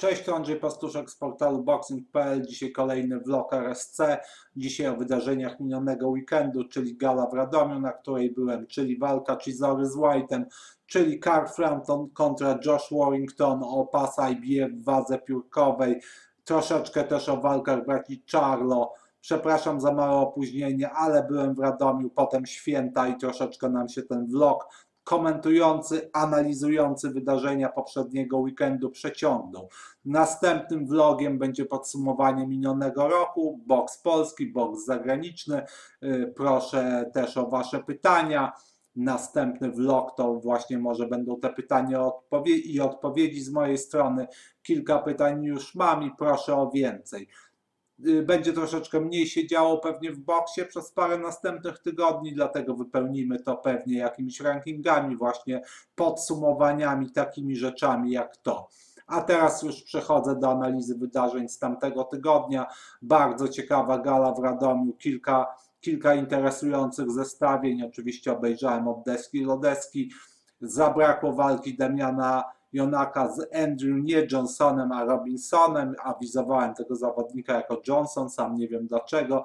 Cześć, to Andrzej Pastuszek z portalu boxing.pl. Dzisiaj kolejny vlog RSC. Dzisiaj o wydarzeniach minionego weekendu, czyli gala w Radomiu, na której byłem, czyli walka Chizory z White'em, czyli Carl Frampton kontra Josh Warrington o pas IBF w wadze piórkowej. Troszeczkę też o walkach braci Charlo. Przepraszam za małe opóźnienie, ale byłem w Radomiu, potem święta i troszeczkę nam się ten vlog komentujący, analizujący wydarzenia poprzedniego weekendu przeciągnął. Następnym vlogiem będzie podsumowanie minionego roku, box polski, box zagraniczny. Y, proszę też o Wasze pytania. Następny vlog to właśnie może będą te pytania i odpowiedzi z mojej strony. Kilka pytań już mam i proszę o więcej. Y, będzie troszeczkę mniej się działo pewnie w boksie przez parę następnych tygodni, dlatego wypełnimy to pewnie jakimiś rankingami, właśnie podsumowaniami, takimi rzeczami jak to. A teraz już przechodzę do analizy wydarzeń z tamtego tygodnia. Bardzo ciekawa gala w Radomiu, kilka, kilka interesujących zestawień. Oczywiście obejrzałem od deski do deski. Zabrakło walki Damiana Jonaka z Andrew, nie Johnsonem, a Robinsonem. Awizowałem tego zawodnika jako Johnson, sam nie wiem dlaczego,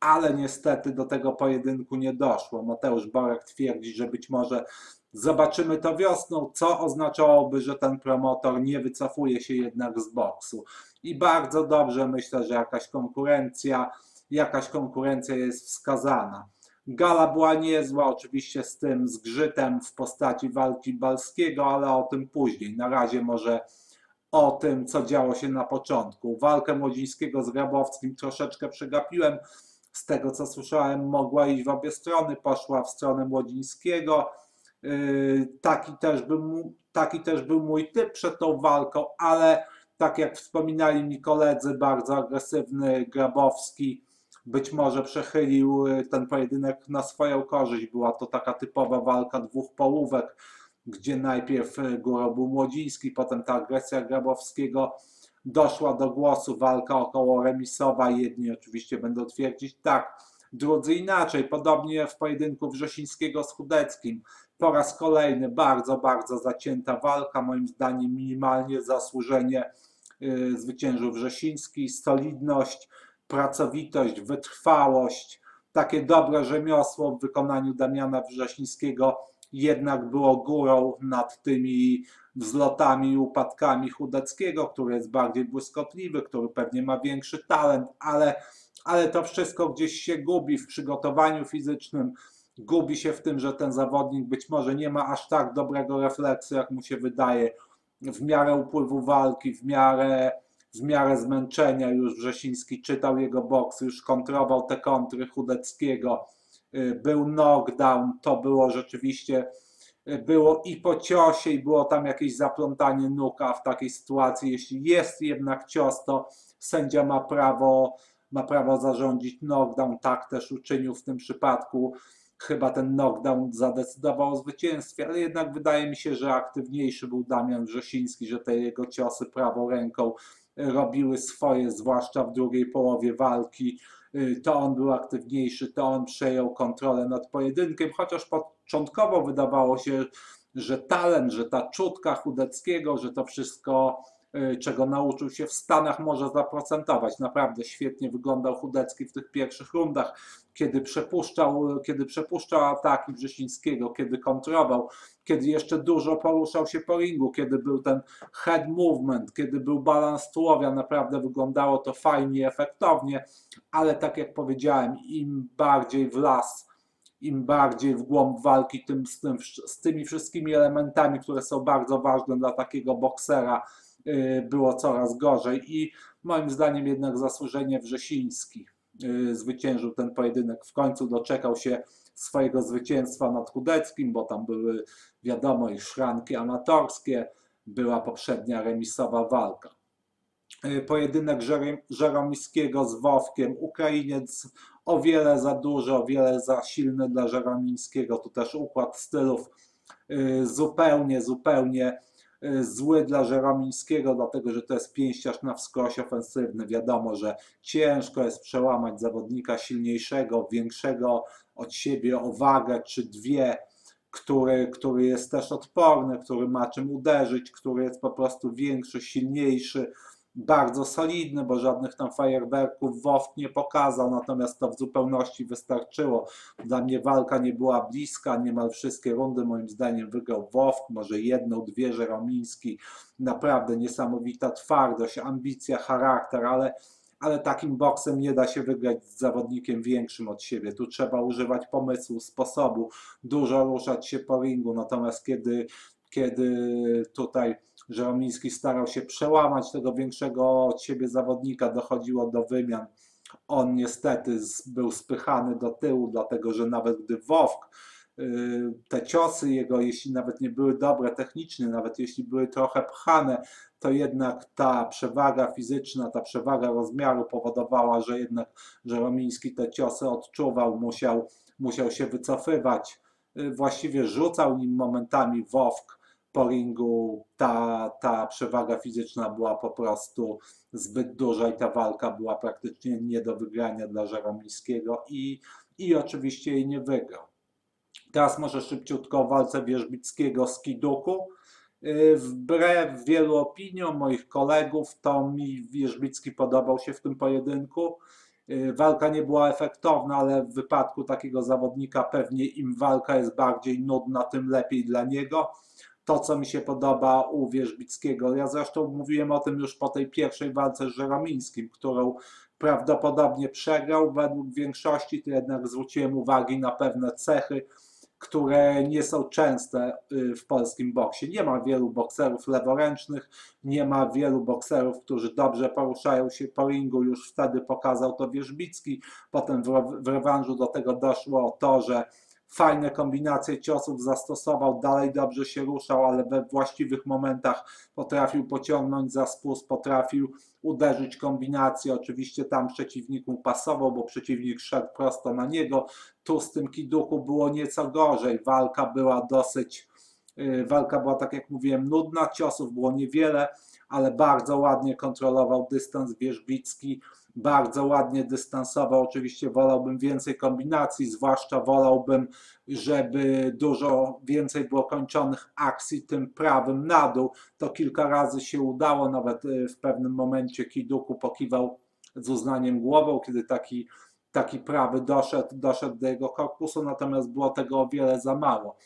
ale niestety do tego pojedynku nie doszło. Mateusz Borek twierdzi, że być może zobaczymy to wiosną, co oznaczałoby, że ten promotor nie wycofuje się jednak z boksu. I bardzo dobrze myślę, że jakaś konkurencja, jakaś konkurencja jest wskazana. Gala była niezła, oczywiście z tym zgrzytem w postaci walki Balskiego, ale o tym później. Na razie może o tym, co działo się na początku. Walkę Młodzińskiego z Grabowskim troszeczkę przegapiłem. Z tego, co słyszałem, mogła iść w obie strony, poszła w stronę Młodzińskiego. Yy, taki też był, taki też był mój typ przed tą walką, ale tak jak wspominali mi koledzy, bardzo agresywny Grabowski być może przechylił y, ten pojedynek na swoją korzyść. Była to taka typowa walka dwóch połówek, gdzie najpierw y, górą był Młodziński, potem ta agresja Grabowskiego doszła do głosu, walka około remisowa. Jedni oczywiście będą twierdzić tak, drudzy inaczej. Podobnie w pojedynku Wrzesińskiego z Chudeckim. Po raz kolejny bardzo, bardzo zacięta walka, moim zdaniem minimalnie zasłużenie yy, zwyciężył Wrzesiński, solidność, pracowitość, wytrwałość, takie dobre rzemiosło w wykonaniu Damiana Wrześnińskiego jednak było górą nad tymi wzlotami i upadkami Chudeckiego, który jest bardziej błyskotliwy, który pewnie ma większy talent, ale, ale to wszystko gdzieś się gubi w przygotowaniu fizycznym, gubi się w tym, że ten zawodnik być może nie ma aż tak dobrego refleksu, jak mu się wydaje, w miarę upływu walki, w miarę w miarę zmęczenia już Wrzesiński czytał jego boks, już kontrował te kontry Chudeckiego. Y, był knockdown, to było rzeczywiście, y, było i po ciosie, i było tam jakieś zaplątanie nóg, a w takiej sytuacji, jeśli jest jednak cios, to sędzia ma prawo, ma prawo zarządzić knockdown. Tak też uczynił w tym przypadku. Chyba ten knockdown zadecydował o zwycięstwie, ale jednak wydaje mi się, że aktywniejszy był Damian Wrzesiński, że te jego ciosy prawą ręką robiły swoje, zwłaszcza w drugiej połowie walki. Y, to on był aktywniejszy, to on przejął kontrolę nad pojedynkiem, chociaż początkowo wydawało się, że talent, że ta czutka Chudeckiego, że to wszystko czego nauczył się w Stanach, może zaprocentować. Naprawdę świetnie wyglądał Chudecki w tych pierwszych rundach, kiedy przepuszczał, kiedy przepuszczał ataki Wrzesińskiego, kiedy kontrował, kiedy jeszcze dużo poruszał się po ringu, kiedy był ten head movement, kiedy był balans tułowia, naprawdę wyglądało to fajnie, efektownie, ale tak jak powiedziałem, im bardziej w las, im bardziej w głąb walki, tym z, tym, z tymi wszystkimi elementami, które są bardzo ważne dla takiego boksera, Y, było coraz gorzej i moim zdaniem jednak zasłużenie Wrzesiński y, zwyciężył ten pojedynek. W końcu doczekał się swojego zwycięstwa nad Chudeckim, bo tam były wiadomo i szranki amatorskie, była poprzednia remisowa walka. Y, pojedynek Żeromińskiego z Wowkiem. Ukrainiec o wiele za dużo, o wiele za silny dla Żeromińskiego. Tu też układ stylów zupełnie, zupełnie Y, zły dla Żeromińskiego, dlatego że to jest pięściarz na wskroś ofensywny. Wiadomo, że ciężko jest przełamać zawodnika silniejszego, większego od siebie o wagę czy dwie, który, który jest też odporny, który ma czym uderzyć, który jest po prostu większy, silniejszy, bardzo solidny, bo żadnych tam fajerwerków WOFT nie pokazał, natomiast to w zupełności wystarczyło. Dla mnie walka nie była bliska, niemal wszystkie rundy moim zdaniem wygrał WOFT, może jedną, dwie Żeromiński. Naprawdę niesamowita twardość, ambicja, charakter, ale ale takim boksem nie da się wygrać z zawodnikiem większym od siebie. Tu trzeba używać pomysłu, sposobu, dużo ruszać się po ringu. Natomiast kiedy, kiedy tutaj Żeromiński starał się przełamać tego większego od siebie zawodnika, dochodziło do wymian. On niestety był spychany do tyłu, dlatego że nawet gdy Wowk y, te ciosy jego, jeśli nawet nie były dobre technicznie, nawet jeśli były trochę pchane, to jednak ta przewaga fizyczna, ta przewaga rozmiaru powodowała, że jednak Żeromiński te ciosy odczuwał, musiał, musiał się wycofywać. Y, właściwie rzucał nim momentami Wowk po ringu. Ta, ta przewaga fizyczna była po prostu zbyt duża i ta walka była praktycznie nie do wygrania dla Żeromińskiego i, i oczywiście jej nie wygrał. Teraz może szybciutko o walce Wierzbickiego z Kiduku. Y, wbrew wielu opiniom moich kolegów, to mi Wierzbicki podobał się w tym pojedynku. Y, walka nie była efektowna, ale w wypadku takiego zawodnika pewnie im walka jest bardziej nudna, tym lepiej dla niego. To, co mi się podoba u Wierzbickiego, ja zresztą mówiłem o tym już po tej pierwszej walce z Żeromińskim, którą prawdopodobnie przegrał według większości, to jednak zwróciłem uwagi na pewne cechy, które nie są częste y, w polskim boksie. Nie ma wielu bokserów leworęcznych, nie ma wielu bokserów, którzy dobrze poruszają się po ringu. Już wtedy pokazał to Wierzbicki. Potem w rewanżu do tego doszło to, że fajne kombinacje ciosów zastosował, dalej dobrze się ruszał, ale we właściwych momentach potrafił pociągnąć za spust, potrafił uderzyć kombinację. Oczywiście tam przeciwnik mu pasował, bo przeciwnik szedł prosto na niego. Tu z tym Kiduku było nieco gorzej. Walka była dosyć, yy, walka była tak jak mówiłem nudna, ciosów było niewiele, ale bardzo ładnie kontrolował dystans Wierzbicki bardzo ładnie dystansował. Oczywiście wolałbym więcej kombinacji, zwłaszcza wolałbym, żeby dużo więcej było kończonych akcji tym prawym na dół. To kilka razy się udało, nawet y, w pewnym momencie Kiduku pokiwał z uznaniem głową, kiedy taki, taki prawy doszedł, doszedł do jego korpusu, natomiast było tego o wiele za mało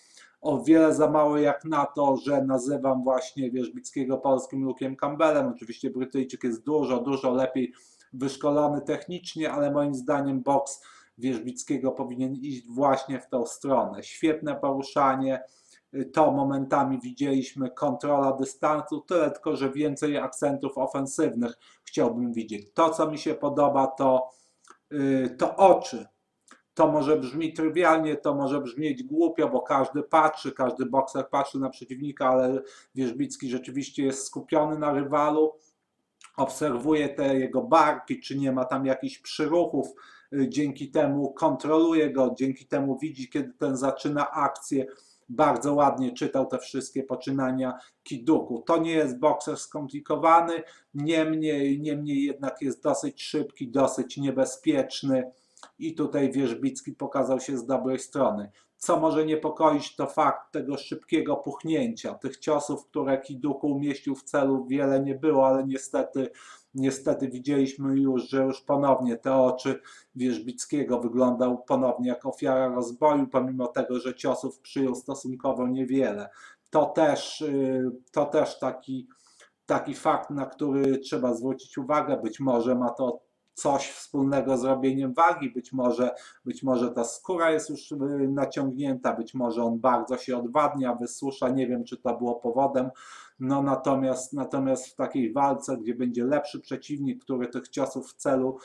o wiele za mało jak na to, że nazywam właśnie Wierzbickiego polskim Luke'em Campbellem. Oczywiście Brytyjczyk jest dużo, dużo lepiej wyszkolony technicznie, ale moim zdaniem boks Wierzbickiego powinien iść właśnie w tą stronę. Świetne poruszanie, to momentami widzieliśmy, kontrola dystansu, tyle tylko, że więcej akcentów ofensywnych chciałbym widzieć. To, co mi się podoba, to, y, to oczy. To może brzmi trywialnie, to może brzmieć głupio, bo każdy patrzy, każdy bokser patrzy na przeciwnika, ale Wierzbicki rzeczywiście jest skupiony na rywalu obserwuje te jego barki, czy nie ma tam jakichś przyruchów, y, dzięki temu kontroluje go, dzięki temu widzi, kiedy ten zaczyna akcję. Bardzo ładnie czytał te wszystkie poczynania Kiduku. To nie jest bokser skomplikowany, niemniej, niemniej jednak jest dosyć szybki, dosyć niebezpieczny i tutaj Wierzbicki pokazał się z dobrej strony. Co może niepokoić, to fakt tego szybkiego puchnięcia. Tych ciosów, które Kiduku umieścił w celu, wiele nie było, ale niestety, niestety widzieliśmy już, że już ponownie te oczy Wierzbickiego wyglądał ponownie jak ofiara rozboju, pomimo tego, że ciosów przyjął stosunkowo niewiele. To też, y, to też taki, taki fakt, na który trzeba zwrócić uwagę. Być może ma to coś wspólnego z robieniem wagi, być może, być może ta skóra jest już y, naciągnięta, być może on bardzo się odwadnia, wysusza, nie wiem czy to było powodem, no natomiast, natomiast w takiej walce, gdzie będzie lepszy przeciwnik, który tych ciosów w celu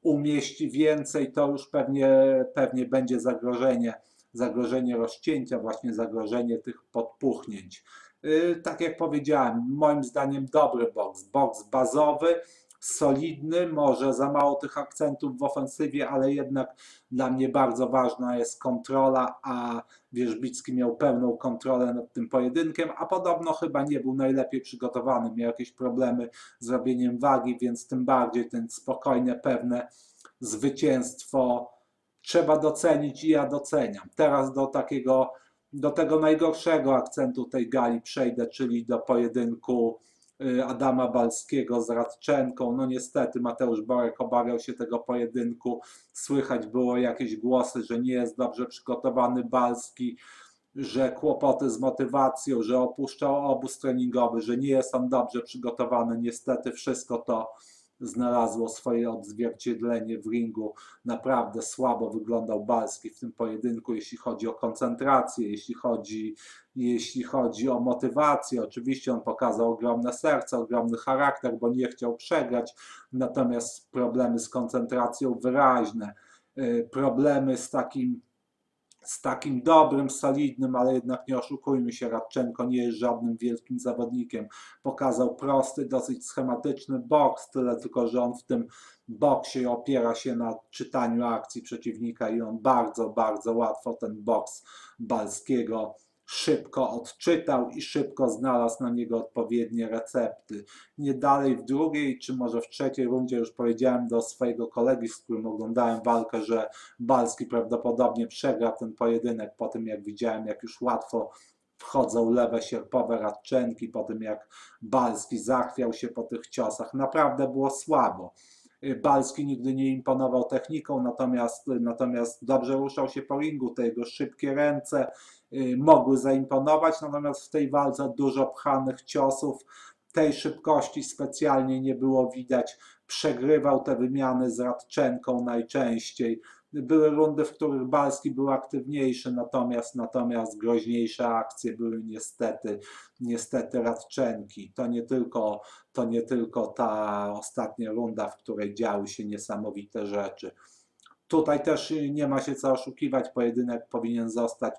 umieści więcej, to już pewnie, pewnie będzie zagrożenie, zagrożenie rozcięcia, właśnie zagrożenie tych podpuchnięć. Yy, tak jak powiedziałem, moim zdaniem dobry boks, boks bazowy, solidny, może za mało tych akcentów w ofensywie, ale jednak dla mnie bardzo ważna jest kontrola, a Wierzbicki miał pełną kontrolę nad tym pojedynkiem, a podobno chyba nie był najlepiej przygotowany, miał jakieś problemy z robieniem wagi, więc tym bardziej ten spokojne, pewne zwycięstwo trzeba docenić i ja doceniam. Teraz do takiego do tego najgorszego akcentu tej gali przejdę, czyli do pojedynku Adama Balskiego z Radczenką. No niestety Mateusz Borek obawiał się tego pojedynku. Słychać było jakieś głosy, że nie jest dobrze przygotowany Balski, że kłopoty z motywacją, że opuszczał obóz treningowy, że nie jest on dobrze przygotowany. Niestety wszystko to znalazło swoje odzwierciedlenie w ringu. Naprawdę słabo wyglądał Balski w tym pojedynku, jeśli chodzi o koncentrację, jeśli chodzi, jeśli chodzi o motywację. Oczywiście on pokazał ogromne serce, ogromny charakter, bo nie chciał przegrać, natomiast problemy z koncentracją wyraźne. Y, Problemy z takim z takim dobrym, solidnym, ale jednak nie oszukujmy się, Radczenko nie jest żadnym wielkim zawodnikiem. Pokazał prosty, dosyć schematyczny boks, tyle tylko, że on w tym boksie opiera się na czytaniu akcji przeciwnika i on bardzo, bardzo łatwo ten boks Balskiego szybko odczytał i szybko znalazł na niego odpowiednie recepty. Nie dalej w drugiej, czy może w trzeciej rundzie już powiedziałem do swojego kolegi, z którym oglądałem walkę, że Balski prawdopodobnie przegra ten pojedynek po tym, jak widziałem, jak już łatwo wchodzą lewe sierpowe radczenki, po tym jak Balski zachwiał się po tych ciosach. Naprawdę było słabo. Balski nigdy nie imponował techniką, natomiast, natomiast dobrze ruszał się po ringu, te jego szybkie ręce mogły zaimponować, natomiast w tej walce dużo pchanych ciosów, tej szybkości specjalnie nie było widać. Przegrywał te wymiany z Radczenką najczęściej. Były rundy, w których Balski był aktywniejszy, natomiast, natomiast groźniejsze akcje były niestety, niestety Radczenki. To nie tylko, to nie tylko ta ostatnia runda, w której działy się niesamowite rzeczy. Tutaj też nie ma się co oszukiwać, pojedynek powinien zostać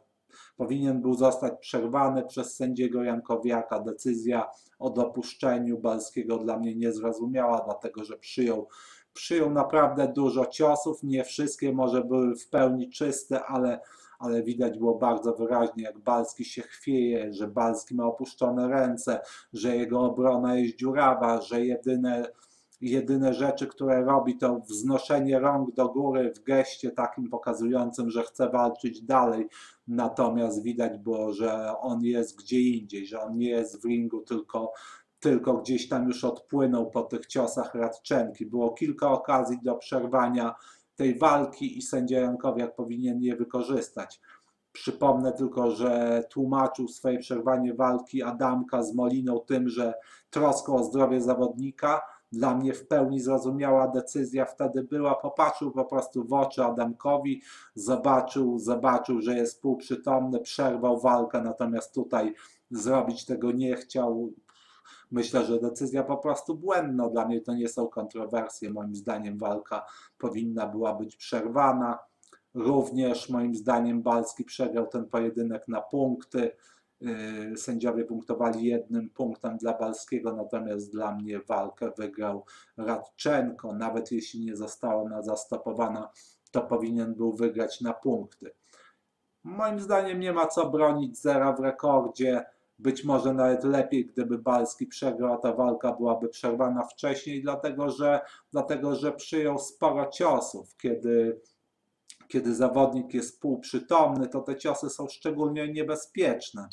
powinien był zostać przerwany przez sędziego Jankowiaka. Decyzja o dopuszczeniu Balskiego dla mnie niezrozumiała, dlatego że przyjął, przyjął naprawdę dużo ciosów. Nie wszystkie może były w pełni czyste, ale, ale widać było bardzo wyraźnie, jak Balski się chwieje, że Balski ma opuszczone ręce, że jego obrona jest dziurawa, że jedyne jedyne rzeczy, które robi, to wznoszenie rąk do góry w geście takim pokazującym, że chce walczyć dalej. Natomiast widać było, że on jest gdzie indziej, że on nie jest w ringu, tylko, tylko gdzieś tam już odpłynął po tych ciosach Radczenki. Było kilka okazji do przerwania tej walki i sędzia Jankowiak powinien je wykorzystać. Przypomnę tylko, że tłumaczył swoje przerwanie walki Adamka z Moliną tym, że troską o zdrowie zawodnika dla mnie w pełni zrozumiała decyzja wtedy była. Popatrzył po prostu w oczy Adamkowi, zobaczył, zobaczył, że jest półprzytomny, przerwał walkę, natomiast tutaj zrobić tego nie chciał. Myślę, że decyzja po prostu błędna. Dla mnie to nie są kontrowersje. Moim zdaniem walka powinna była być przerwana. Również moim zdaniem Balski przegrał ten pojedynek na punkty. Yy, sędziowie punktowali jednym punktem dla Balskiego, natomiast dla mnie walkę wygrał Radczenko. Nawet jeśli nie została ona zastopowana, to powinien był wygrać na punkty. Moim zdaniem nie ma co bronić zera w rekordzie. Być może nawet lepiej, gdyby Balski przegrał, a ta walka byłaby przerwana wcześniej, dlatego że, dlatego że przyjął sporo ciosów, kiedy kiedy zawodnik jest półprzytomny, to te ciosy są szczególnie niebezpieczne.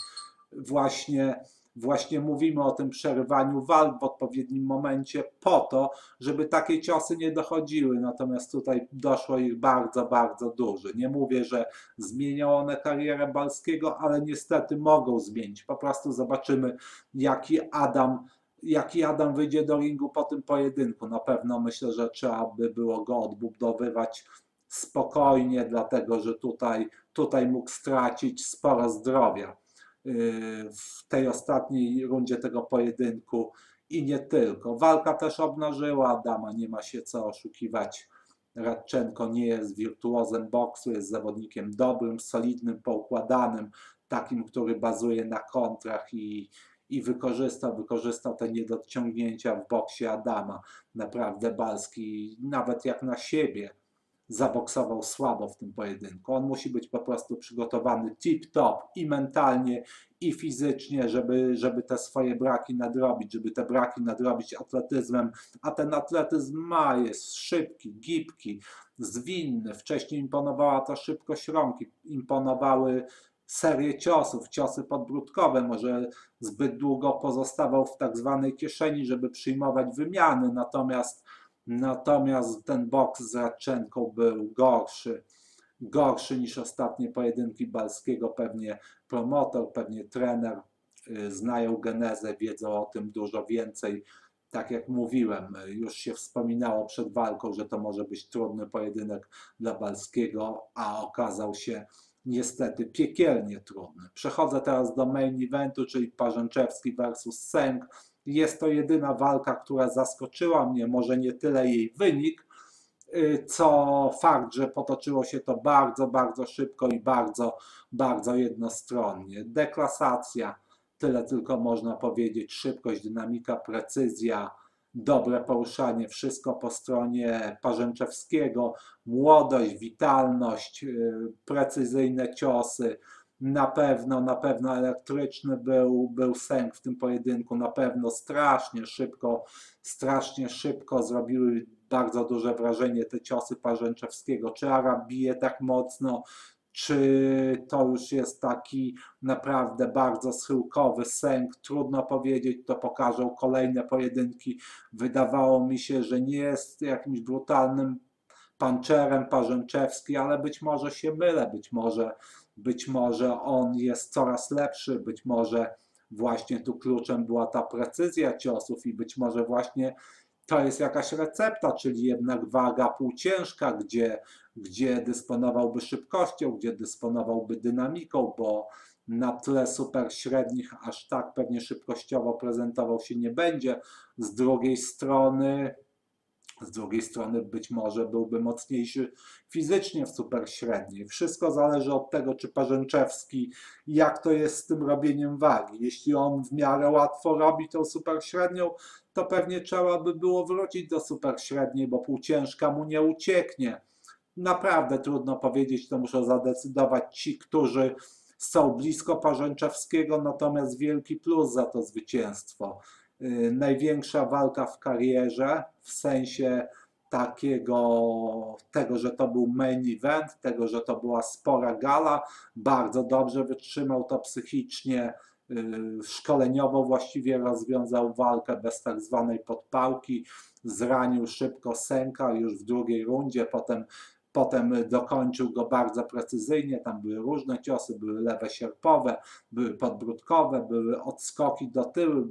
Właśnie, właśnie mówimy o tym przerywaniu walk w odpowiednim momencie po to, żeby takie ciosy nie dochodziły. Natomiast tutaj doszło ich bardzo, bardzo dużo. Nie mówię, że zmienią one karierę Balskiego, ale niestety mogą zmienić. Po prostu zobaczymy, jaki Adam jaki Adam wyjdzie do ringu po tym pojedynku. Na pewno myślę, że trzeba by było go odbudowywać spokojnie, dlatego że tutaj, tutaj mógł stracić sporo zdrowia yy, w tej ostatniej rundzie tego pojedynku i nie tylko. Walka też obnażyła Adama, nie ma się co oszukiwać. Radczenko nie jest wirtuozem boksu, jest zawodnikiem dobrym, solidnym, poukładanym, takim, który bazuje na kontrach i, i wykorzystał, wykorzystał te niedociągnięcia w boksie Adama. Naprawdę Balski, nawet jak na siebie, zaboksował słabo w tym pojedynku. On musi być po prostu przygotowany tip-top i mentalnie, i fizycznie, żeby, żeby te swoje braki nadrobić, żeby te braki nadrobić atletyzmem, a ten atletyzm ma, jest szybki, gibki, zwinny. Wcześniej imponowała ta szybkość rąk, imponowały serię ciosów, ciosy podbródkowe, może zbyt długo pozostawał w tak zwanej kieszeni, żeby przyjmować wymiany, natomiast, natomiast ten boks z Radczenką był gorszy, gorszy niż ostatnie pojedynki Balskiego, pewnie promotor, pewnie trener y, znają genezę, wiedzą o tym dużo więcej. Tak jak mówiłem, już się wspominało przed walką, że to może być trudny pojedynek dla Balskiego, a okazał się niestety piekielnie trudny. Przechodzę teraz do main eventu, czyli Parzęczewski versus Sęk. Jest to jedyna walka, która zaskoczyła mnie, może nie tyle jej wynik, y, co fakt, że potoczyło się to bardzo, bardzo szybko i bardzo, bardzo jednostronnie. Deklasacja, tyle tylko można powiedzieć, szybkość, dynamika, precyzja, dobre poruszanie, wszystko po stronie Parzęczewskiego, młodość, witalność, y, precyzyjne ciosy, na pewno, na pewno elektryczny był, był sęk w tym pojedynku, na pewno strasznie szybko, strasznie szybko zrobiły bardzo duże wrażenie te ciosy Parzęczewskiego. Czy Arab bije tak mocno, czy to już jest taki naprawdę bardzo schyłkowy sęk, trudno powiedzieć, to pokażą kolejne pojedynki. Wydawało mi się, że nie jest jakimś brutalnym panczerem Parzęczewski, ale być może się mylę, być może, być może on jest coraz lepszy, być może właśnie tu kluczem była ta precyzja ciosów i być może właśnie to jest jakaś recepta, czyli jednak waga półciężka, gdzie, gdzie dysponowałby szybkością, gdzie dysponowałby dynamiką, bo na tle super średnich aż tak pewnie szybkościowo prezentował się nie będzie. Z drugiej strony z drugiej strony być może byłby mocniejszy fizycznie w super średniej. Wszystko zależy od tego, czy Parzęczewski, jak to jest z tym robieniem wagi. Jeśli on w miarę łatwo robi tą super średnią, to pewnie trzeba by było wrócić do super średniej, bo półciężka mu nie ucieknie. Naprawdę trudno powiedzieć, to muszą zadecydować ci, którzy są blisko Parzęczewskiego, natomiast wielki plus za to zwycięstwo. Y, największa walka w karierze, w sensie takiego, tego, że to był main event, tego, że to była spora gala, bardzo dobrze wytrzymał to psychicznie, y, szkoleniowo właściwie rozwiązał walkę bez tak zwanej podpałki, zranił szybko Sęka już w drugiej rundzie, potem Potem dokończył go bardzo precyzyjnie, tam były różne ciosy, były lewe sierpowe, były podbródkowe, były odskoki do tyłu,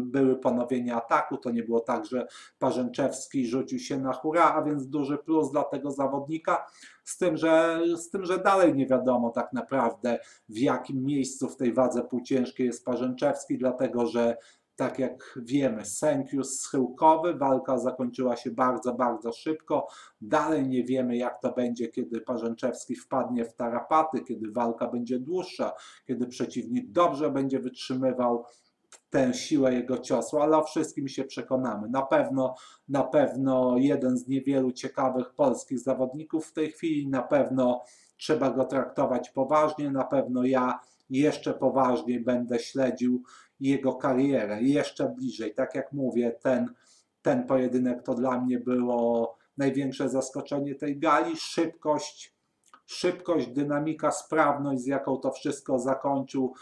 były ponowienia ataku, to nie było tak, że Parzęczewski rzucił się na hura, a więc duży plus dla tego zawodnika, z tym, że, z tym, że dalej nie wiadomo tak naprawdę w jakim miejscu w tej wadze półciężkiej jest Parzęczewski, dlatego że tak jak wiemy, sęk schyłkowy, walka zakończyła się bardzo, bardzo szybko. Dalej nie wiemy, jak to będzie, kiedy Parzęczewski wpadnie w tarapaty, kiedy walka będzie dłuższa, kiedy przeciwnik dobrze będzie wytrzymywał tę siłę jego ciosu, ale o wszystkim się przekonamy. Na pewno, na pewno jeden z niewielu ciekawych polskich zawodników w tej chwili, na pewno trzeba go traktować poważnie, na pewno ja jeszcze poważniej będę śledził jego karierę jeszcze bliżej. Tak jak mówię, ten, ten pojedynek to dla mnie było największe zaskoczenie tej gali. Szybkość, szybkość, dynamika, sprawność, z jaką to wszystko zakończył,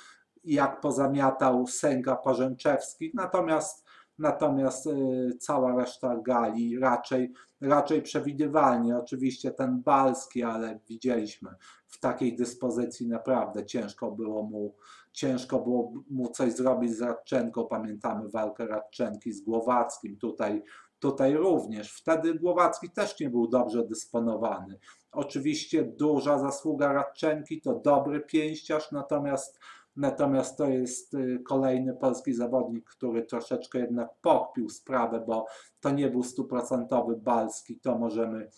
jak pozamiatał sęka Parzęczewski. Natomiast natomiast y, cała reszta gali raczej, raczej przewidywalnie. Oczywiście ten Balski, ale widzieliśmy w takiej dyspozycji naprawdę ciężko było mu, ciężko było mu coś zrobić z Radczenką. Pamiętamy walkę Radczenki z Głowackim. Tutaj, tutaj również. Wtedy Głowacki też nie był dobrze dysponowany. Oczywiście duża zasługa Radczenki to dobry pięściarz, natomiast Natomiast to jest y, kolejny polski zawodnik, który troszeczkę jednak pokpił sprawę, bo to nie był stuprocentowy Balski, to możemy,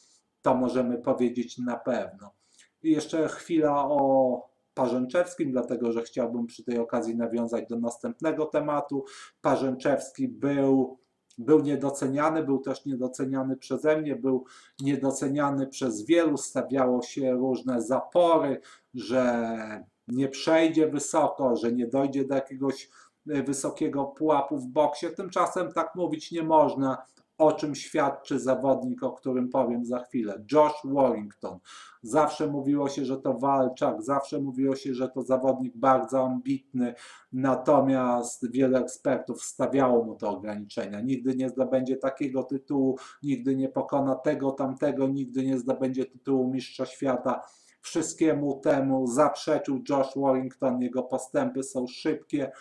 to możemy powiedzieć na pewno. I jeszcze chwila o Parzęczewskim, dlatego że chciałbym przy tej okazji nawiązać do następnego tematu. Parzęczewski był, był niedoceniany, był też niedoceniany przeze mnie, był niedoceniany przez wielu, stawiało się różne zapory, że nie przejdzie wysoko, że nie dojdzie do jakiegoś e, wysokiego pułapu w boksie. Tymczasem tak mówić nie można. O czym świadczy zawodnik, o którym powiem za chwilę. Josh Warrington. Zawsze mówiło się, że to walczak, zawsze mówiło się, że to zawodnik bardzo ambitny, natomiast wiele ekspertów stawiało mu te ograniczenia. Nigdy nie zdobędzie takiego tytułu, nigdy nie pokona tego, tamtego, nigdy nie zdobędzie tytułu mistrza świata. Wszystkiemu temu zaprzeczył Josh Warrington, jego postępy są szybkie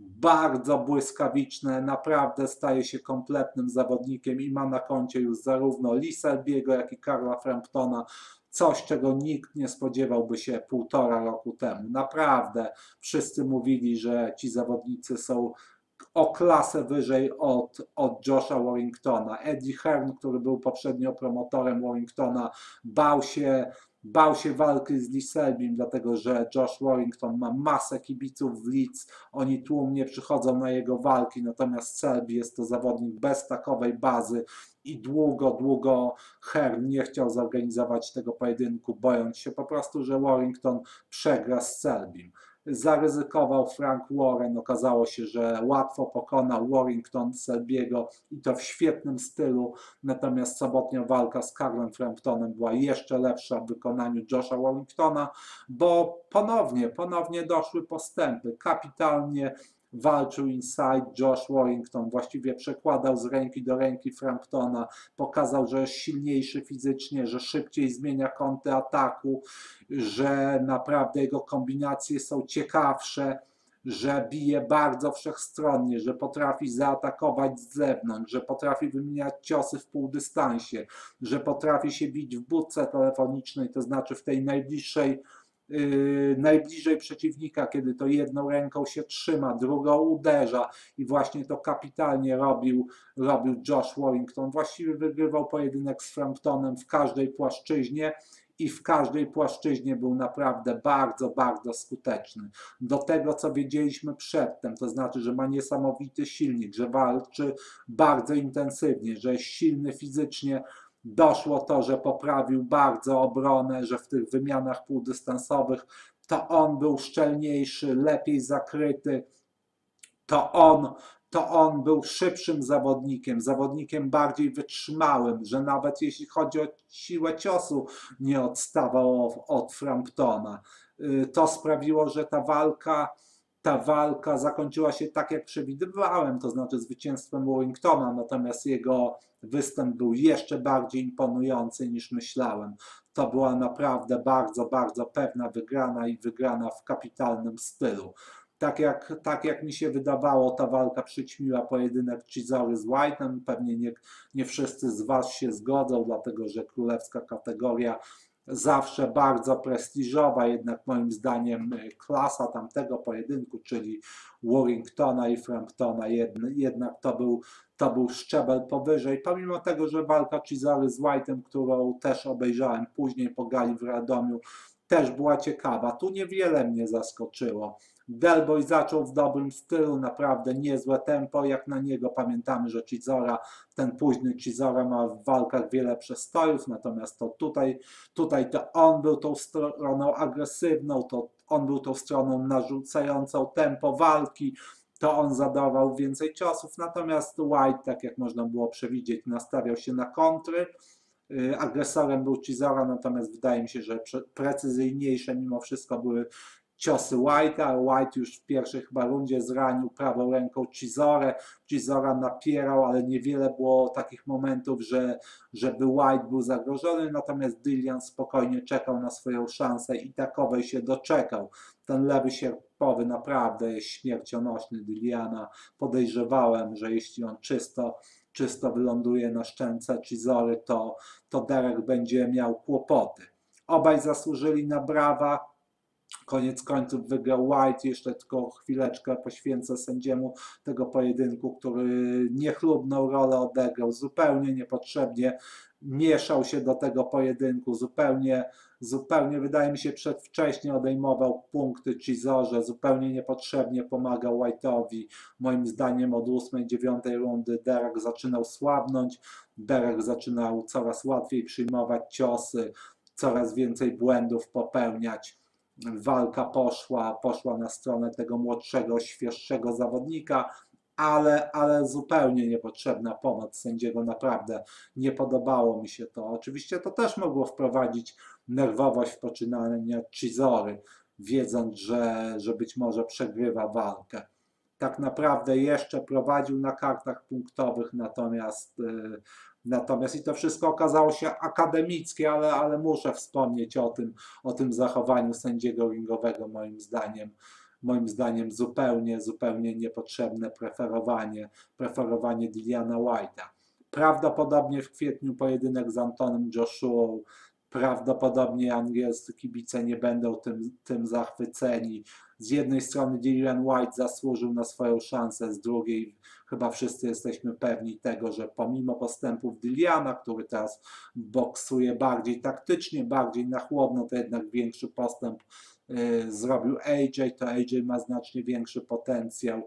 bardzo błyskawiczne, naprawdę staje się kompletnym zawodnikiem i ma na koncie już zarówno Lee Selbiego, jak i Karla Framptona. Coś, czego nikt nie spodziewałby się półtora roku temu. Naprawdę wszyscy mówili, że ci zawodnicy są o klasę wyżej od, od Josha Warringtona. Eddie Hearn, który był poprzednio promotorem Warringtona, bał się bał się walki z Lee Selbim, dlatego że Josh Warrington ma masę kibiców w Leeds, oni tłumnie przychodzą na jego walki, natomiast Selby jest to zawodnik bez takowej bazy i długo, długo Hearn nie chciał zorganizować tego pojedynku, bojąc się po prostu, że Warrington przegra z Selbim zaryzykował Frank Warren. Okazało się, że łatwo pokonał Warrington Selbiego i to w świetnym stylu. Natomiast sobotnia walka z Carlem Framptonem była jeszcze lepsza w wykonaniu Josha Warringtona, bo ponownie, ponownie doszły postępy. Kapitalnie walczył inside, Josh Warrington właściwie przekładał z ręki do ręki Framptona, pokazał, że jest silniejszy fizycznie, że szybciej zmienia kąty ataku, że naprawdę jego kombinacje są ciekawsze, że bije bardzo wszechstronnie, że potrafi zaatakować z zewnątrz, że potrafi wymieniać ciosy w półdystansie, że potrafi się bić w budce telefonicznej, to znaczy w tej najbliższej najbliżej przeciwnika, kiedy to jedną ręką się trzyma, drugą uderza i właśnie to kapitalnie robił, robił Josh Warrington. Właściwie wygrywał pojedynek z Framptonem w każdej płaszczyźnie i w każdej płaszczyźnie był naprawdę bardzo, bardzo skuteczny. Do tego, co wiedzieliśmy przedtem, to znaczy, że ma niesamowity silnik, że walczy bardzo intensywnie, że jest silny fizycznie, doszło to, że poprawił bardzo obronę, że w tych wymianach półdystansowych to on był szczelniejszy, lepiej zakryty, to on, to on był szybszym zawodnikiem, zawodnikiem bardziej wytrzymałym, że nawet jeśli chodzi o siłę ciosu, nie odstawał od Framptona. Y, to sprawiło, że ta walka ta walka zakończyła się tak, jak przewidywałem, to znaczy zwycięstwem Warringtona, natomiast jego występ był jeszcze bardziej imponujący niż myślałem. To była naprawdę bardzo, bardzo pewna wygrana i wygrana w kapitalnym stylu. Tak jak, tak jak mi się wydawało, ta walka przyćmiła pojedynek Chizory z White'em. Pewnie nie, nie wszyscy z Was się zgodzą, dlatego że królewska kategoria zawsze bardzo prestiżowa, jednak moim zdaniem e, klasa tamtego pojedynku, czyli Warringtona i Framptona, jednak to był, to był szczebel powyżej, pomimo tego, że walka Cizary z White'em, którą też obejrzałem później po gali w Radomiu, też była ciekawa. Tu niewiele mnie zaskoczyło. Delboy zaczął w dobrym stylu, naprawdę niezłe tempo, jak na niego pamiętamy, że Cizora, ten późny Cizora ma w walkach wiele przestojów, natomiast to tutaj, tutaj to on był tą stroną agresywną, to on był tą stroną narzucającą tempo walki, to on zadawał więcej ciosów, natomiast White, tak jak można było przewidzieć, nastawiał się na kontry, y, agresorem był Cizora, natomiast wydaje mi się, że precyzyjniejsze mimo wszystko były ciosy White'a. White już w pierwszej chyba rundzie zranił prawą ręką Cizorę. Cizora napierał, ale niewiele było takich momentów, że, żeby White był zagrożony, natomiast Dillian spokojnie czekał na swoją szansę i takowej się doczekał. Ten lewy sierpowy naprawdę jest śmiercionośny Dilliana. Podejrzewałem, że jeśli on czysto czysto wyląduje na szczęce Cizory, to, to Derek będzie miał kłopoty. Obaj zasłużyli na brawa, Koniec końców wygrał White. Jeszcze tylko chwileczkę poświęcę sędziemu tego pojedynku, który niechlubną rolę odegrał. Zupełnie niepotrzebnie mieszał się do tego pojedynku. Zupełnie, zupełnie wydaje mi się, przedwcześnie odejmował punkty Cizorze. Zupełnie niepotrzebnie pomagał White'owi. Moim zdaniem od 8-9 rundy Derek zaczynał słabnąć. Derek zaczynał coraz łatwiej przyjmować ciosy, coraz więcej błędów popełniać walka poszła, poszła na stronę tego młodszego, świeższego zawodnika, ale, ale zupełnie niepotrzebna pomoc sędziego, naprawdę nie podobało mi się to. Oczywiście to też mogło wprowadzić nerwowość w poczynania Chizory, wiedząc, że, że być może przegrywa walkę. Tak naprawdę jeszcze prowadził na kartach punktowych, natomiast, yy, natomiast i to wszystko okazało się akademickie, ale, ale muszę wspomnieć o tym, o tym zachowaniu sędziego ringowego, moim zdaniem moim zdaniem zupełnie, zupełnie niepotrzebne preferowanie, preferowanie Diliana White'a. Prawdopodobnie w kwietniu pojedynek z Antonem Joshua, prawdopodobnie angielscy kibice nie będą tym, tym zachwyceni. Z jednej strony Dillian White zasłużył na swoją szansę, z drugiej chyba wszyscy jesteśmy pewni tego, że pomimo postępów Dilliana, który teraz boksuje bardziej taktycznie, bardziej na chłodno, to jednak większy postęp Y, zrobił AJ, to AJ ma znacznie większy potencjał.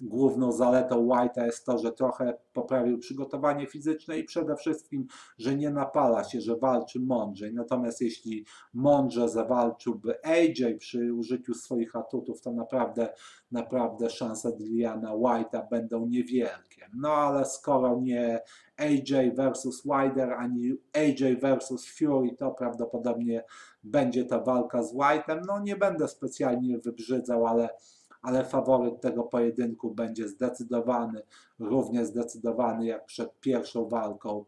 Główną zaletą White'a jest to, że trochę poprawił przygotowanie fizyczne i przede wszystkim, że nie napala się, że walczy mądrzej. Natomiast jeśli mądrze zawalczyłby AJ przy użyciu swoich atutów, to naprawdę, naprawdę szanse Dilliana White'a będą niewielkie. No ale skoro nie AJ versus Wilder, ani AJ versus Fury, to prawdopodobnie będzie ta walka z White'em. No nie będę specjalnie wybrzydzał, ale ale faworyt tego pojedynku będzie zdecydowany, równie zdecydowany jak przed pierwszą walką,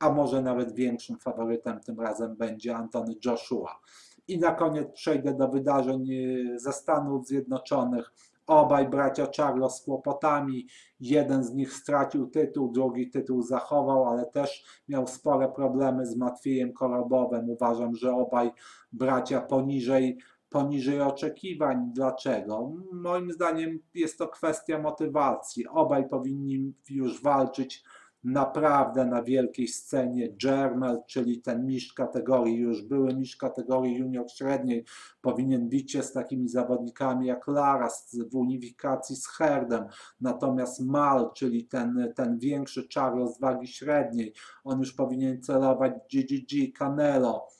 a może nawet większym faworytem tym razem będzie Antony Joshua. I na koniec przejdę do wydarzeń e, ze Stanów Zjednoczonych. Obaj bracia Charlo z kłopotami. Jeden z nich stracił tytuł, drugi tytuł zachował, ale też miał spore problemy z Matwiejem Korobowem. Uważam, że obaj bracia poniżej poniżej oczekiwań. Dlaczego? Moim zdaniem jest to kwestia motywacji. Obaj powinni już walczyć naprawdę na wielkiej scenie. Jermel, czyli ten mistrz kategorii, już były mistrz kategorii junior średniej, powinien bić się z takimi zawodnikami jak Lara w unifikacji z Herdem. Natomiast Mal, czyli ten, ten większy czar z wagi średniej, on już powinien celować GGG, Canelo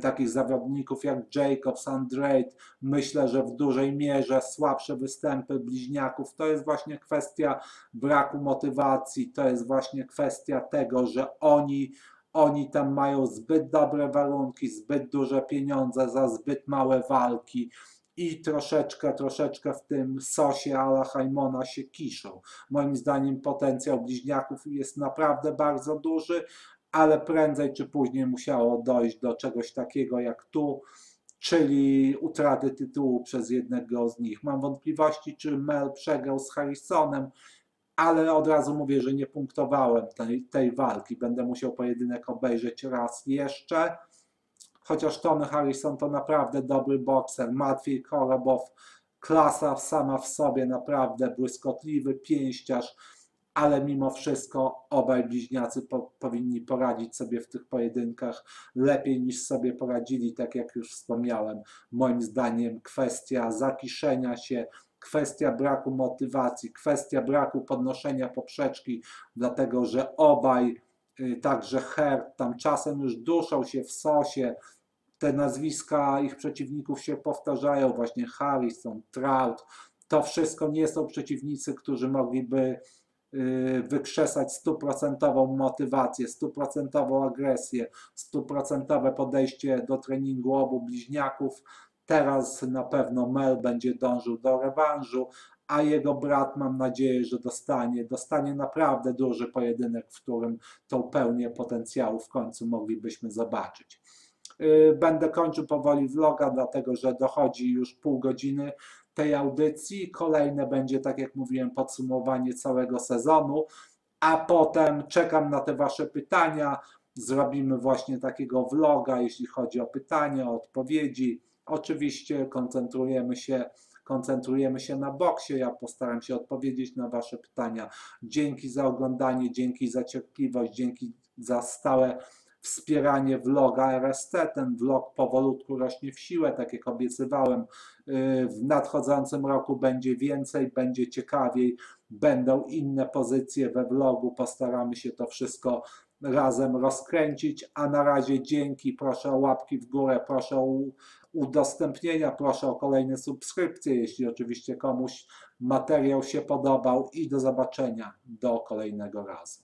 takich zawodników jak Jacobs, Andrade, myślę, że w dużej mierze słabsze występy bliźniaków to jest właśnie kwestia braku motywacji, to jest właśnie kwestia tego, że oni oni tam mają zbyt dobre warunki, zbyt duże pieniądze za zbyt małe walki i troszeczkę, troszeczkę w tym sosie ala Hajmona się kiszą. Moim zdaniem potencjał bliźniaków jest naprawdę bardzo duży, ale prędzej czy później musiało dojść do czegoś takiego jak tu, czyli utraty tytułu przez jednego z nich. Mam wątpliwości, czy Mel przegrał z Harrisonem, ale od razu mówię, że nie punktowałem tej, tej walki. Będę musiał pojedynek obejrzeć raz jeszcze. Chociaż Tony Harrison to naprawdę dobry bokser. Matwiej Korobow, klasa sama w sobie, naprawdę błyskotliwy pięściarz ale mimo wszystko obaj bliźniacy po, powinni poradzić sobie w tych pojedynkach lepiej niż sobie poradzili, tak jak już wspomniałem. Moim zdaniem kwestia zakiszenia się, kwestia braku motywacji, kwestia braku podnoszenia poprzeczki, dlatego że obaj, y, także Hert, tam czasem już duszą się w sosie, te nazwiska ich przeciwników się powtarzają, właśnie Harrison, Trout, to wszystko nie są przeciwnicy, którzy mogliby wykrzesać stuprocentową motywację, stuprocentową agresję, stuprocentowe podejście do treningu obu bliźniaków. Teraz na pewno Mel będzie dążył do rewanżu, a jego brat mam nadzieję, że dostanie, dostanie naprawdę duży pojedynek, w którym tą pełnię potencjału w końcu moglibyśmy zobaczyć. Y, będę kończył powoli vloga, dlatego że dochodzi już pół godziny tej audycji. Kolejne będzie, tak jak mówiłem, podsumowanie całego sezonu, a potem czekam na te Wasze pytania. Zrobimy właśnie takiego vloga, jeśli chodzi o pytania, o odpowiedzi. Oczywiście koncentrujemy się koncentrujemy się na boksie. Ja postaram się odpowiedzieć na Wasze pytania. Dzięki za oglądanie, dzięki za cierpliwość, dzięki za stałe wspieranie vloga RST. Ten vlog powolutku rośnie w siłę, tak jak obiecywałem. Y, w nadchodzącym roku będzie więcej, będzie ciekawiej, będą inne pozycje we vlogu. Postaramy się to wszystko razem rozkręcić, a na razie dzięki, proszę o łapki w górę, proszę o, udostępnienia. Proszę o kolejne subskrypcje, jeśli oczywiście komuś materiał się podobał i do zobaczenia do kolejnego razu.